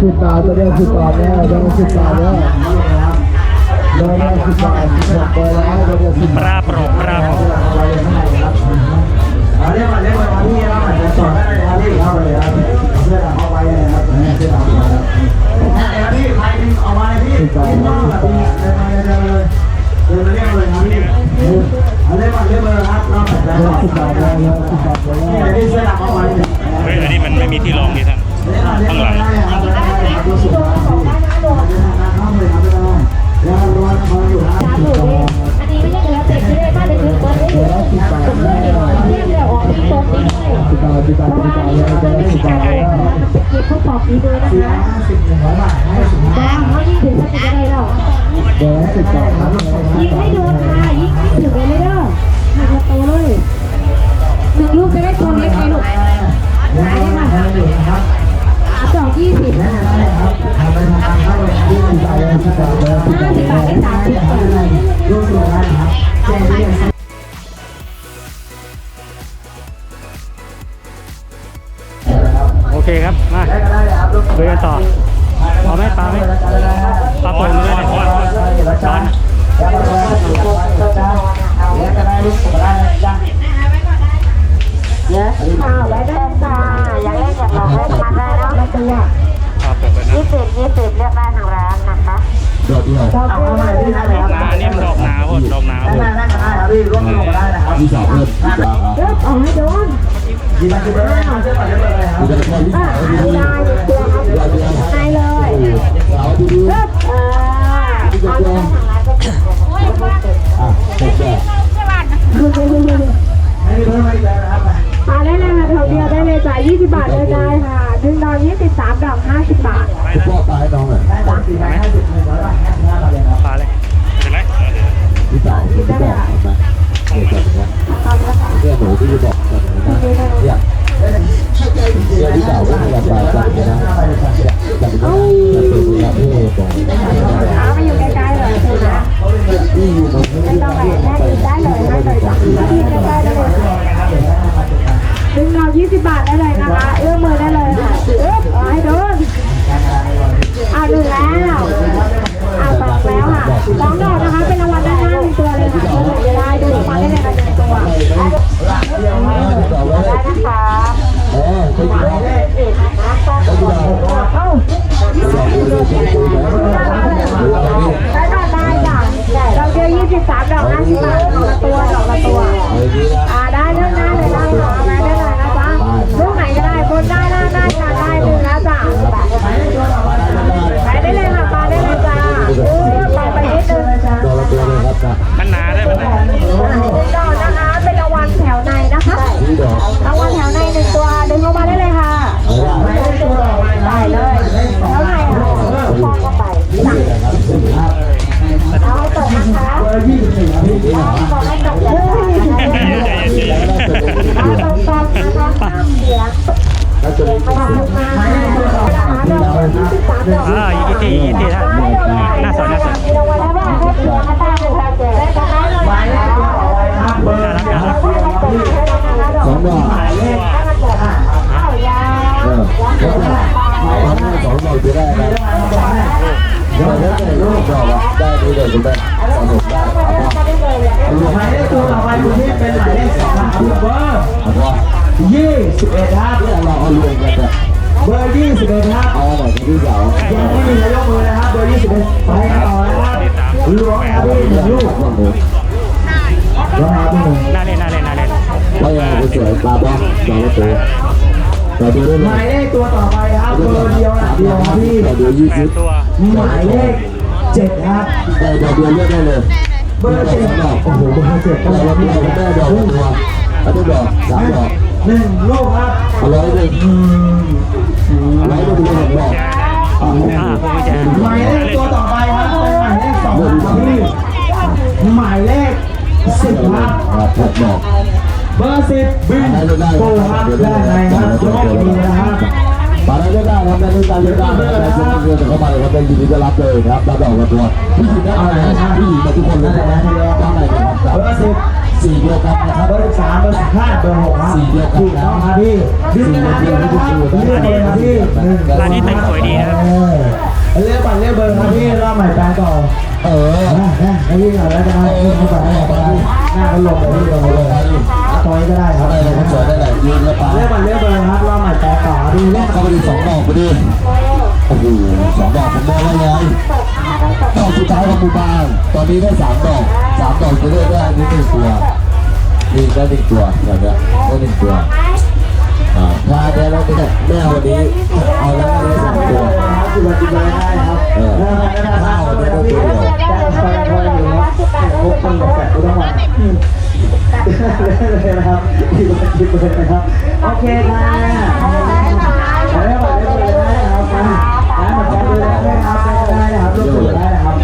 สิบบาทตัวเดียวสิบบาทแล้วตัวเดียวสิบบาทแล้วตัวเดียวสิบบาทสิบบาทตัวแล้วตัวเดียวสิบบาทลาโปรกปลาโปรก ได้สามสิบบาทโอเคครับ มาเดินกันต่อ ที่สามเพิ่มสิบบาทครับเลือออกให้โดนยินดีด้วยนะครับเสื้อผ้าเรียบร้อยครับที่จะได้ที่อ่าสามไม่ได้ตัวครับในเลยสาวที่ดูเลือกเออเอาไปทางร้านก็ได้อะเสร็จแล้วให้เพิ่มมาอีกแล้วนะครับมาได้เลยค่ะแถวเดียวได้เลยจ่าย20 บาทเลยได้ค่ะหนึ่งดอก20สามดอก50 บาทพ่อตายน้องหน่อยได้สามสี่ร้อยห้าสิบหนึ่งร้อยบาท นึ่งดอก20บาทได้เลยนะคะเอื้อมมือได้เลยค่ะอื้อมเอาให้โดนเอาหนึ่งแล้วเอาสองแล้วค่ะสองดอกนะคะเป็นรางวัลด้านหน้าหนึ่งตัวเลยค่ะตัวไหนจะได้ดูรางวัลได้เลยค่ะหนึ่งตัวได้นะคะอ๋อไม่ใช่เอ้าได้ค่ะได้จ้ะดอกเดียว23ดอก50บาทดอกล อ่าอีกทีอีกทีท่านน่าสนน่าสนมีรางวัลแล้วว่าให้เสือมายเลขตัวต่อไปครับเบอร์น่ารักน่ารักให้เปิดให้นะคะดอกสองดอกหมายเลขให้มันเปิดเข้ายาวเออสองดอกจะได้อะไรเดี๋ยวถ้าได้ลูกดอกได้ดีเลยคุณแม่สนุกได้ครับก็ได้หมายเลขตัวต่อไปคุณพี่เป็นหมายเลขสองครับเบอร์เอาว่ายี่สิบเอ็ดครับเราเอารวมกัน ลูกคนหนึ่งล้วงครับพี่หนึ่งน่าเล่นน่าเล่นน่าเล่นไม่เอาไปสวยปลาบ้างสองตัวต่ดูได้หเลมายเลขตัวต่อไปครับเบอร์เดียวหลักเดียวครับพี่ต่ดูยี่แปสิดบตัวหมายเลขเจ็ดครับแต่เดียวเดือนเลือกได้เลยเบอร์เจ็ดโอ้โหเบอร์เจ็ดแต่ต้องเราพี่เอานแม่ดอกตัวอันนี้ดอกสามดอกหนึ่งลูกครับเอาร้อยหนึ่งร้อยหนึ่งเป็นหนึ่งดอกอ่าพวกกุญแจหมายเลขตัวต่อไปครับเป็นหมายเลขสองครับพี่ สิบบินโกครับด้านในครับโชคดีนะครับปาได้ก็ได้ครับได้ได้ได้ได้ได้ได้เงินเข้ามาเลยครับได้ยินดีจะรับเลยครับรับดอกกับตัวผู้หญิงได้อะไรนะผู้หญิงมาทุกคนเลยนะได้เลยครับเบอร์สิบสสี่เดียวกันนะครับเบอร์สิบสามเบอร์สิบห้าเบอร์หกครับสี่เดียวกันถูกต้องครับพี่ดึงมาเดียวที่ถูกเลือกเลยครับพี่หนึ่งร้านนี้แต่งสวยดีนะครับเออเลือกบัตรเลือกเบอร์ครับพี่รอบใหม่แปลต่อเออนะนะไอ้พี่ก่อนแล้วจะมาพูดเข้าไปให้ไปหน้าเขาลงเลยพี่ลงเลย ตอยก็ได้ครับอะไรเลยสวยได้เลยยืนแล้วปาเลือกบัตรเลือกเบอร์ครับรอบใหม่แปลต่อพี่เลือกเข้าไปดิสองดอกไปดิโอ้โหสองดอกผมมองว่าไงดอกสุดท้ายของหมู่บ้านตอนนี้ได้สามดอกสามดอกจะได้ได้นี่หนึ่งตัวนี่ได้หนึ่งตัวแบบเนี้ยได้หนึ่งตัว อ่าถ้าได้แล้วเนี่ยแม่วันนี้เอาแล้วได้สามตัวครับจุดจุดเลยได้ครับเออเริ่มแล้วนะครับข้าวได้ตัวเดียวแจ้งคอยคอยอยู่ครับพบคนกับแฟนทั้งวันเลยนะครับหยิบหยิบเลยนะครับโอเคค่ะเอาแล้วบัตรเลือกเบอร์ได้ครับมาแล้วบัตรเลือกเบอร์ได้ครับได้นะครับรวบรวมได้นะครับ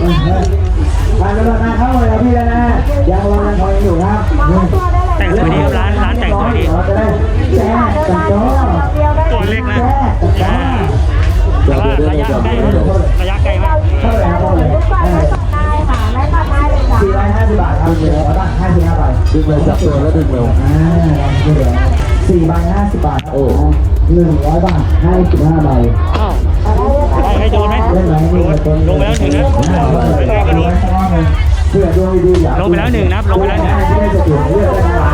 มากันแล้วนะเข้าเลยพี่นะยังวางคอยอยู่ครับแต่งสวยดี ตัวเล็กนะแจ้อ่างแต่ว่าระยะใกล้มากระยะใกล้มากเข้าเลยครับเข้าเลยสี่ร้อยห้าสิบบาทครับเดี๋ยวเราตั้งห้าสิบห้าใบดึงเลยจับตัวแล้วดึงเร็วอ่าเหลือสี่ใบห้าสิบบาทโอ้หนึ่งร้อยบาทห้าสิบห้าใบอ้าวได้ให้โดนไหมโดนลงไปแล้วหนึ่งนะลงไปแล้วหนึ่งนะครับลงไปแล้วหนึ่ง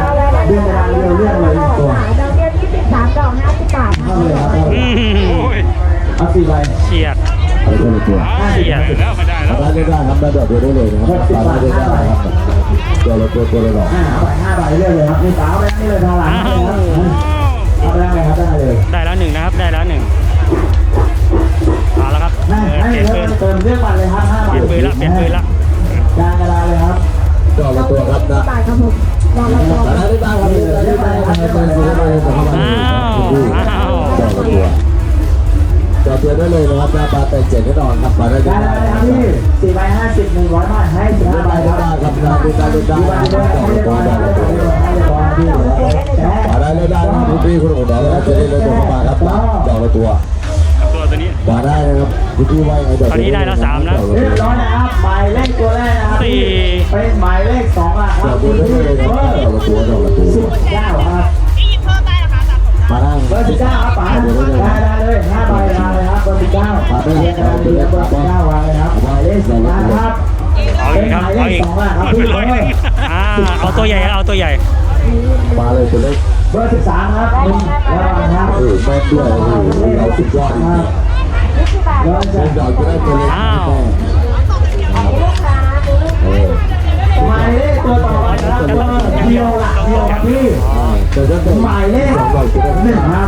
สี่ใบเฉียดเอาไปคนละตัวเฉียดแล้วไม่ได้ทำได้ได้ครับได้ดอกเดียวได้เลยนะครับทำได้ได้ครับตัวละตัวตัวละดอกห้าใบห้าใบเลือกเลยครับนี่สาวแบงค์นี่เลยทางหลังอ้านี่วเลยครับเอาไปได้เลยครับได้เลยได้แล้วหนึ่งนะครับได้แล้วหนึ่งเอาแล้วครับนั่นเออให้เปลี่ยนเติปืมนเติมเลือกบัตรเลยครับห้าใบเปลี่ยนปืนละเปลี่ยนปืนละกลางกระดาษเลยครับดอกละตัวครับนะบาทครับผมดอกละตัวได้ได้ได้ครับได้ได้ครับได้ได้ได้ได้อ้าวอ้าว ดอกละตัวดอกเดียวได้เลยนะครับหน้าตาแต่เจ็ดแน่นอนครับมาได้ได้ได้เลยครับพี่สี่ใบห้าสิบหนึ่งร้อยบาทให้สิบห้าใบได้ครับได้ครับได้ได้ได้ได้ดอกละตัวดอกละตัวมาได้ได้ได้คุณพี่คุณหนูเดี๋ยวเราจะได้เลยตัวมาครับดอกละตัวตัวตัวนี้มาได้นะครับคุณพี่ว่าไงดอกเรียบร้อยนะครับหมายเลขตัวแรกนะครับสี่เป็นหมายเลขสองอะคดรัอบกเดีคุยวณได้พี่เลยเบนะอร์ดอกละตัวดอกละตัวสิบเก้าครับมาได้เบอร์สิบเก้าครับป๋าได้ได้ เก้าเรียงกันดีเบอร์สิบเก้าวางเลยครับหมายเลขสองนะครับเอาเป็อีนกหครับมายเลเอาอีกขสองอะครับพี่เบอร์อ่าเอาตัวใหญ่เอาตัวใหญ่มาเลยตัวเล็กเบอร์สิบสามครับหนึ่งระวังครับเออแม่ด้วยเราสุดยอดจริงยี่สิบบาทเบอร์ๆสิเล่บนดอกจะได้ตัวเล็กอ้าวลูกค้าดูลูกเออหมายเลขตัวต่อไปนะครับเบอร์เดียวหลักเดียวครับพี่แต่ถ้าเป็นหมายเลขสองดอกจะได้หนึ่งครับเบ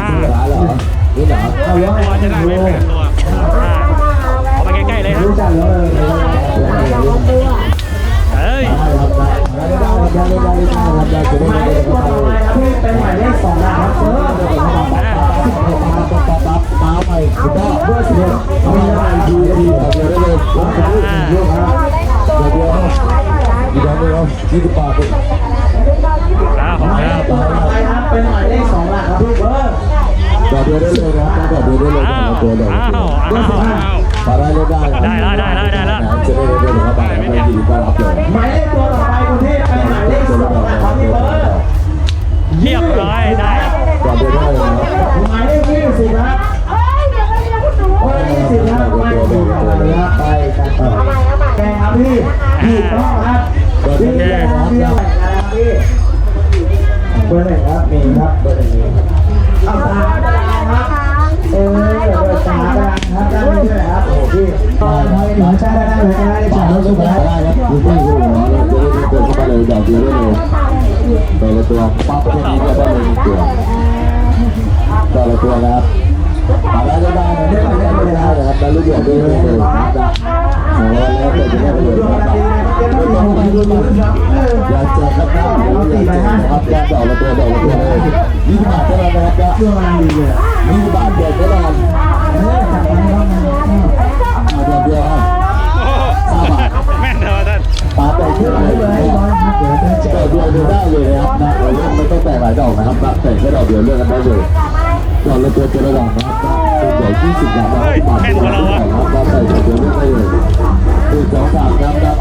ครับพี่เอาสุดท้ายเหรอนี่เหรอเอาแล้วตัวจะได้ไม่แปดตัวอ่าเอาไปใกล้ๆเลยครับรู้จักแล้วเลยดอกละตัวเอ้ยเป็นหมายเลขสองนะครับเบอร์ปั๊บปั๊บปั๊บปั๊บมาใหม่คุณพ่อเบอร์สิบเอ็ดเอามีอะไรดีดีดอกเดียวได้เลยอ่าเยอะครับดอกเดียวอีกดอกเดียวยี่สิบบาท แล้วผมหมายเลแล้วขต่อไปครับเป็นหมายเลขสองหลักครับพี่เบอร์ดอกเดียวได้เลยครับดอกเดียวได้เลยอ้าวตัวดอกอ้าวอ้าวอ้าวมาได้เลยได้จะได้ได้ได้ครับบาทไม่ดีก็รับเลยหมายเลขตัวต่อไปคุณพี่เป็นหมายเลขสองหลักครับพี่เบอร์เรียบร้อยได้ดอกเดียวได้เลยครับหมายเลขยี่สิบครับเฮ้ยเดี๋ยวเดี๋ยคุณหนูหมายเลขยี่สิบครับไม่ถูกอะไรครับไปกันต่อเอาใหม่เอาใหม่แกครับพี่ถูกต้องครับพี่แกครับพี่ นะครับมาได้ได้ได้ได้ได้ได้นะครับแล้วลูกเดียวได้เลยนะครับโอ้แล้วแต่จะได้ประโยชน์ดูนะอะไรครับดีเลยเก็บไว้ดูดูดูครับเอยากจะครับนะอยากจะครับอยากดอกละตัวดอกละตัวเลยยี่สิบบาทเท่านั้นนะครับช่วงอะไรดีเลยยี่สิบบาทเดียวเท่านั้นเออจับไปครับเอาเดียวเดียวครับสามบาทแม่นเถอะท่านปาไปเท่าไหร่เลยเดี๋ยวจะยวเดียวเดียวได้เลยนะครับนะเราเล่นไม่ต้องแต่งหลายดอกนะครับนะแต่งแค่ดอกเดียวเลือกกันได้เลย ดอกละตัวตัวละดอกนะครับเป็นใหญ่ยี่สิบบาทแล้วบาทที่เราครับใส่ตัวเดียวไม่ได้เลยคือสองสามครับครับ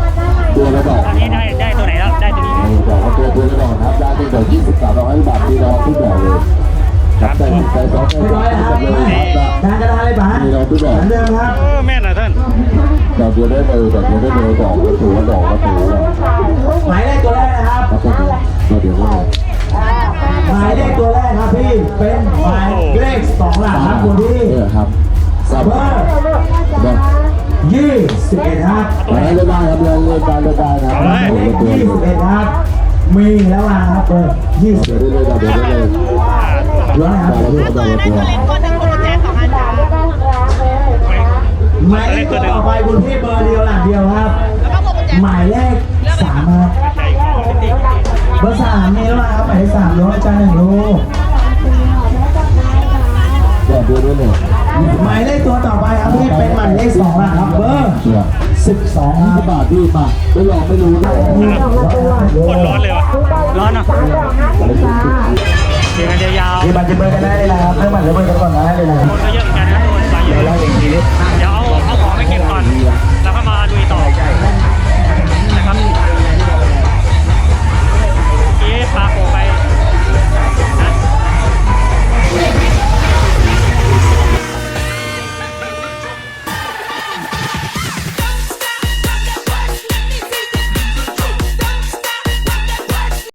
ตัวละดอกตอนนี้ได้ได้ตัวไหนแล้วได้ตัวนี้ดอกตัวตัวละดอกครับได้ตั้งแต่ยี่สิบสามร้อยบาทที่เราทุกดอกเลยครับใส่ใส่สองใส่สาร้อยมนะครับเลยครับทานกระดาษเลยป๋ามีเราทุกดอกเหมือนเดิมครับเออแม่นเหรท่านดอกเดียวได้เลยดอกเดียวได้เลยดอกละตัวดอกละตัวหมายเลขตัวแรกนะครับครับผมดอกเดียวได้เลย หมายเลขตัวแรกครับพี่ เป็นหมายเลขสองหลักครับคุณพี่เนี่ยครับสามเบอร์ดอกยี่สิบเอ็ดครับมาให้ได้ได้ครับเลยเลยได้ได้ได้ครับหมายเลขยี่สิบเอ็ดครับ มีแล้วมาครับเบอร์ยี่สิบเดี๋ยวได้เลยเดี๋ยวได้เลยร้อยครับดอกละตัวดอกละตัวหมายเลขตัวต่อไปคุณพี่เบอร์เดียวหลักเดียวครับ หมายเลขสามครับ เบอร์สามมีแล้วมาครับหมายเลขสามร้อยจ้าหนึ่งลูกดอกเดียวได้เลยหมายเลขตัวต่อไปครับพี่เป็นหมายเลขสองหลักครับเบอร์เชื่อสิบสองคยี่รัสิบบบาทพี่มาไม่ลองไม่รู้นะคนร้อนเลยวะร้อนเนาะเดี๋ยวกันยาวมีบัตรจะเบอร์กันได้เลยนะครับเรื่องบัตรจะเบอร์กันก่อนได้เลยนะๆคนก็เยอะเหมือนกันนะคนไปเยอะเลยเดี๋ยวเอาเอาของไปเก็บก่อนแล้วก็มาลุยต่